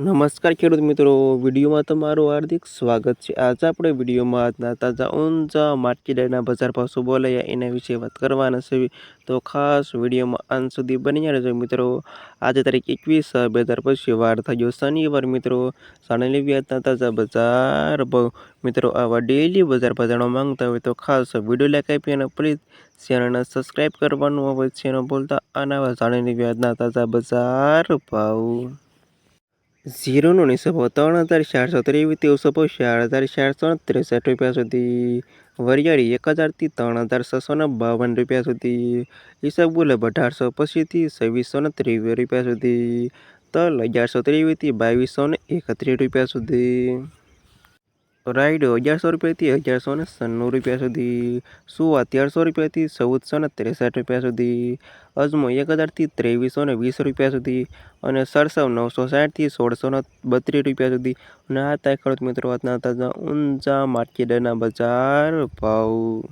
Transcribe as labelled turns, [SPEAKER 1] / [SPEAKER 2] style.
[SPEAKER 1] નમસ્કાર ખેડૂત મિત્રો, વિડીયોમાં તમારું હાર્દિક સ્વાગત છે. આજે આપણે વિડીયોમાં આજના તાજા ઊંચા માર્કેટના બજાર ભાવ શું બોલાયા એના વિશે વાત કરવાના છે. તો ખાસ વિડીયોમાં અંત સુધી બની રહેજો મિત્રો. આજે તારીખ એકવીસ બે હજાર પછી વાર થયો શનિવાર મિત્રો. સાણેલી વ્યાજના તાજા બજાર ભાવ. મિત્રો, આવા ડેલી બજાર ભાવ જાણવા માંગતા હોય તો ખાસ વીડિયો લાઈક આપી અને પ્લીઝ ચેનલને સબસ્ક્રાઈબ કરવાનું અવશ્ય ન ભૂલતા. અને આવા વ્યાજના તાજા બજાર ભાવ. ઝીરોનો નિસબો ત્રણ હજાર ચારસો ત્રેવીસથી ઉસબો ચાર હજાર ચારસો ત્રેસઠ રૂપિયા સુધી. વરિયાળી એક હજારથી ત્રણ હજાર છસો ને બાવન રૂપિયા સુધી. ઈસબગુલાબ અઢારસો પચીસથી છવ્વીસો ને ત્રેવીસ રૂપિયા સુધી. તલ અગિયારસો ત્રેવીસથી બાવીસો ને એકત્રીસ રૂપિયા સુધી. રાઈડો અગિયારસો રૂપિયાથી અગિયારસો ને સન્નું રૂપિયા સુધી, સુવા તેરસો રૂપિયાથી ચૌદસો ને ત્રેસઠ રૂપિયા સુધી, અજમો એક હજારથી ત્રેવીસો ને વીસ રૂપિયા સુધી અને સરસવ નવસો સાઠથી સોળસો ને બત્રીસ રૂપિયા સુધી. અને આ ખેડૂત મિત્રો, આજના તાજા ઊંચા માર્કેટના બજાર ભાવ.